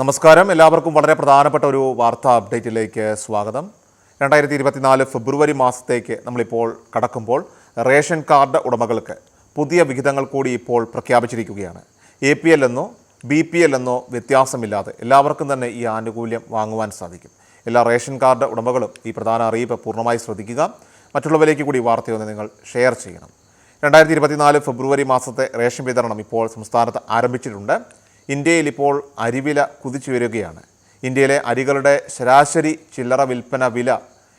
നമസ്കാരം. എല്ലാവർക്കും വളരെ പ്രധാനപ്പെട്ട ഒരു വാർത്താ അപ്ഡേറ്റിലേക്ക് സ്വാഗതം. രണ്ടായിരത്തി ഇരുപത്തിനാല് ഫെബ്രുവരി മാസത്തേക്ക് നമ്മളിപ്പോൾ കടക്കുമ്പോൾ റേഷൻ കാർഡ് ഉടമകൾക്ക് പുതിയ വിഹിതങ്ങൾ കൂടി ഇപ്പോൾ പ്രഖ്യാപിച്ചിരിക്കുകയാണ്. എ പി എൽ എന്നോ ബി പി എൽ എന്നോ വ്യത്യാസമില്ലാതെ എല്ലാവർക്കും തന്നെ ഈ ആനുകൂല്യം വാങ്ങുവാൻ സാധിക്കും. എല്ലാ റേഷൻ കാർഡ് ഉടമകളും ഈ പ്രധാന അറിയിപ്പ് പൂർണമായി ശ്രദ്ധിക്കുക. മറ്റുള്ളവരിലേക്ക് കൂടി വാർത്തയൊന്ന് നിങ്ങൾ ഷെയർ ചെയ്യണം. രണ്ടായിരത്തി ഇരുപത്തിനാല് ഫെബ്രുവരി മാസത്തെ റേഷൻ വിതരണം ഇപ്പോൾ സംസ്ഥാനത്ത് ആരംഭിച്ചിട്ടുണ്ട്. ഇന്ത്യയിൽ ഇപ്പോൾ അരിവില കുതിച്ചുയരുകയാണ് ഇന്ത്യയിലെ അരികളുടെ ശരാശരി ചില്ലറ വിൽപ്പന വില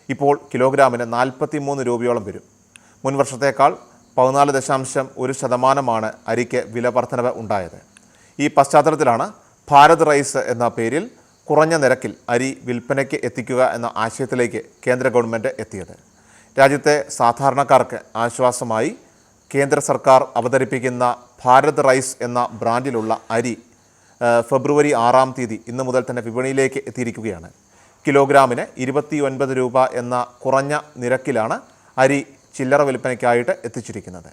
ഇപ്പോൾ കിലോഗ്രാമിന് നാൽപ്പത്തി മൂന്ന് രൂപയോളം വരും. മുൻ വർഷത്തേക്കാൾ പതിനാല് ദശാംശം ഒരു ശതമാനമാണ് അരിക്ക് വില വർധനവ് ഉണ്ടായത്. ഈ പശ്ചാത്തലത്തിലാണ് ഭാരത് റൈസ് എന്ന പേരിൽ കുറഞ്ഞ നിരക്കിൽ അരി വിൽപ്പനയ്ക്ക് എത്തിക്കുക എന്ന ആശയത്തിലേക്ക് കേന്ദ്ര ഗവൺമെന്റ് എത്തിയത്. രാജ്യത്തെ സാധാരണക്കാർക്ക് ആശ്വാസമായി കേന്ദ്ര സർക്കാർ അവതരിപ്പിക്കുന്ന ഭാരത് റൈസ് എന്ന ബ്രാൻഡിലുള്ള അരി ഫെബ്രുവരി ആറാം തീയതി ഇന്ന് മുതൽ തന്നെ വിപണിയിലേക്ക് എത്തിയിരിക്കുകയാണ്. കിലോഗ്രാമിന് ഇരുപത്തി ഒൻപത് രൂപ എന്ന കുറഞ്ഞ നിരക്കിലാണ് അരി ചില്ലറ വിൽപ്പനയ്ക്കായിട്ട് എത്തിച്ചിരിക്കുന്നത്.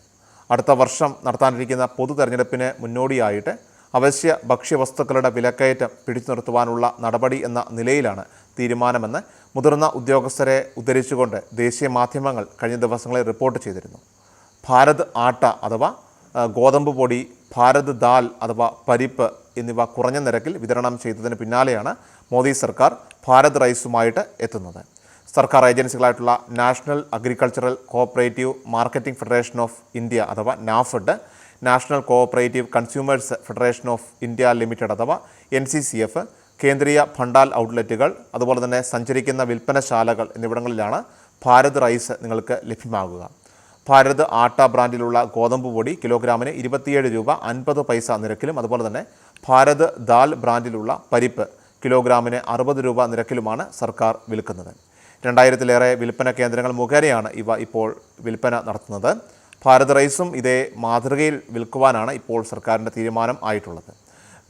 അടുത്ത വർഷം നടത്താനിരിക്കുന്ന പൊതു തെരഞ്ഞെടുപ്പിന് മുന്നോടിയായിട്ട് അവശ്യ ഭക്ഷ്യവസ്തുക്കളുടെ വിലക്കയറ്റം പിടിച്ചു നിർത്തുവാനുള്ള നടപടി എന്ന നിലയിലാണ് തീരുമാനമെന്ന് മുതിർന്ന ഉദ്യോഗസ്ഥരെ ഉദ്ധരിച്ചുകൊണ്ട് ദേശീയ മാധ്യമങ്ങൾ കഴിഞ്ഞ ദിവസങ്ങളിൽ റിപ്പോർട്ട് ചെയ്തിരുന്നു. ഭാരത് ആട്ട അഥവാ ഗോതമ്പ് പൊടി ഭാരത് ദാൽ അഥവാ പരിപ്പ് എന്നിവ കുറഞ്ഞ നിരക്കിൽ വിതരണം ചെയ്തതിന് പിന്നാലെയാണ് മോദി സർക്കാർ ഭാരത് റൈസുമായിട്ട് എത്തുന്നത്. സർക്കാർ ഏജൻസികളായിട്ടുള്ള National Agricultural Cooperative Marketing Federation of India അഥവാ NAFED National Cooperative Consumers Federation of India Limited അഥവാ N C C F Kendriya Bhandar ഔട്ട്ലെറ്റുകൾ അതുപോലെ തന്നെ സഞ്ചരിക്കുന്ന വിൽപ്പനശാലകൾ എന്നിവിടങ്ങളിലാണ് ഭാരത് റൈസ് നിങ്ങൾക്ക് ലഭ്യമാകുക. ഭാരത് ആട്ട ബ്രാൻഡിലുള്ള ഗോതമ്പ് പൊടി കിലോഗ്രാമിന് ഇരുപത്തിയേഴ് രൂപ അൻപത് പൈസ നിരക്കിലും അതുപോലെ തന്നെ ഭാരത് ദാൽ ബ്രാൻഡിലുള്ള പരിപ്പ് കിലോഗ്രാമിന് അറുപത് രൂപ നിരക്കിലുമാണ് സർക്കാർ വിൽക്കുന്നത്. രണ്ടായിരത്തിലേറെ വിൽപ്പന കേന്ദ്രങ്ങൾ മുഖേനയാണ് ഇവ ഇപ്പോൾ വിൽപ്പന നടത്തുന്നത്. ഭാരത് റൈസും ഇതേ മാതൃകയിൽ വിൽക്കുവാനാണ് ഇപ്പോൾ സർക്കാരിന്റെ തീരുമാനം ആയിട്ടുള്ളത്.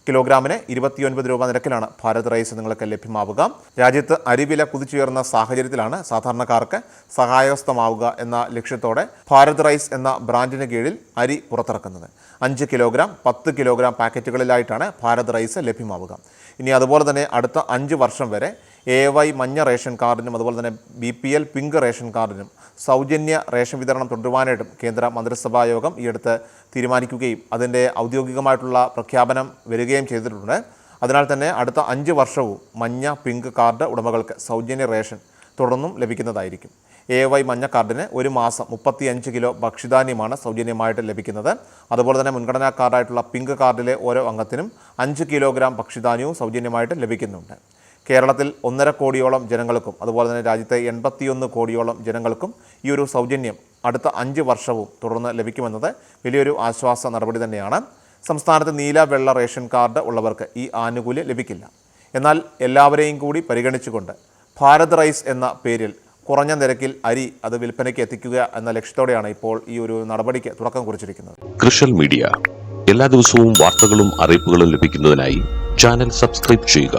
കിലോഗ്രാമിന് ഇരുപത്തിയൊൻപത് രൂപ നിരക്കിലാണ് ഭാരത് റൈസ് നിങ്ങൾക്ക് ലഭ്യമാവുക. രാജ്യത്ത് അരിവില കുതിച്ചുയർന്ന സാഹചര്യത്തിലാണ് സാധാരണക്കാർക്ക് സഹായവസ്ഥമാവുക എന്ന ലക്ഷ്യത്തോടെ ഭാരത് റൈസ് എന്ന ബ്രാൻഡിന് കീഴിൽ അരി പുറത്തിറക്കുന്നത്. അഞ്ച് കിലോഗ്രാം പത്ത് കിലോഗ്രാം പാക്കറ്റുകളിലായിട്ടാണ് ഭാരത് റൈസ് ലഭ്യമാവുക. ഇനി അതുപോലെ തന്നെ അടുത്ത അഞ്ച് വർഷം വരെ എ വൈ മഞ്ഞ റേഷൻ കാർഡിനും അതുപോലെ തന്നെ B P L pink ration കാർഡിനും സൗജന്യ റേഷൻ വിതരണം തുടരുവാനായിട്ടും കേന്ദ്ര മന്ത്രിസഭാ യോഗം ഈ അടുത്ത് തീരുമാനിക്കുകയും അതിന്റെ ഔദ്യോഗികമായിട്ടുള്ള പ്രഖ്യാപനം വരികയും ചെയ്തിട്ടുണ്ട്. അതിനാൽ തന്നെ അടുത്ത അഞ്ച് വർഷവും മഞ്ഞ പിങ്ക് കാർഡ് ഉടമകൾക്ക് സൗജന്യ റേഷൻ തുടർന്നും ലഭിക്കുന്നതായിരിക്കും. എ വൈ മഞ്ഞ കാർഡിന് ഒരു മാസം മുപ്പത്തിയഞ്ച് കിലോ ഭക്ഷ്യധാന്യമാണ് സൗജന്യമായിട്ട് ലഭിക്കുന്നത്. അതുപോലെ തന്നെ മുൻഗണനാ കാർഡായിട്ടുള്ള പിങ്ക് കാർഡിലെ ഓരോ അംഗത്തിനും അഞ്ച് കിലോഗ്രാം ഭക്ഷ്യധാന്യവും സൗജന്യമായിട്ട് ലഭിക്കുന്നുണ്ട്. കേരളത്തിൽ ഒന്നര കോടിയോളം ജനങ്ങൾക്കും അതുപോലെ തന്നെ രാജ്യത്തെ എൺപത്തിയൊന്ന് കോടിയോളം ജനങ്ങൾക്കും ഈ ഒരു സൗജന്യം അടുത്ത അഞ്ച് വർഷവും തുടർന്ന് ലഭിക്കുമെന്നത് വലിയൊരു ആശ്വാസ നടപടി തന്നെയാണ്. സംസ്ഥാനത്ത് നീല വെള്ള റേഷൻ കാർഡ് ഉള്ളവർക്ക് ഈ ആനുകൂല്യം ലഭിക്കില്ല. എന്നാൽ എല്ലാവരെയും കൂടി പരിഗണിച്ചുകൊണ്ട് ഭാരത് റൈസ് എന്ന പേരിൽ കുറഞ്ഞ നിരക്കിൽ അരി അത് വിൽപ്പനയ്ക്ക് എത്തിക്കുക എന്ന ലക്ഷ്യത്തോടെയാണ് ഇപ്പോൾ ഈ ഒരു നടപടിക്ക് തുടക്കം കുറിച്ചിരിക്കുന്നത്. കൃഷൽ മീഡിയ. എല്ലാ ദിവസവും വാർത്തകളും അറിയിപ്പുകളും ലഭിക്കുന്നതിനായി ചാനൽ സബ്സ്ക്രൈബ് ചെയ്യുക.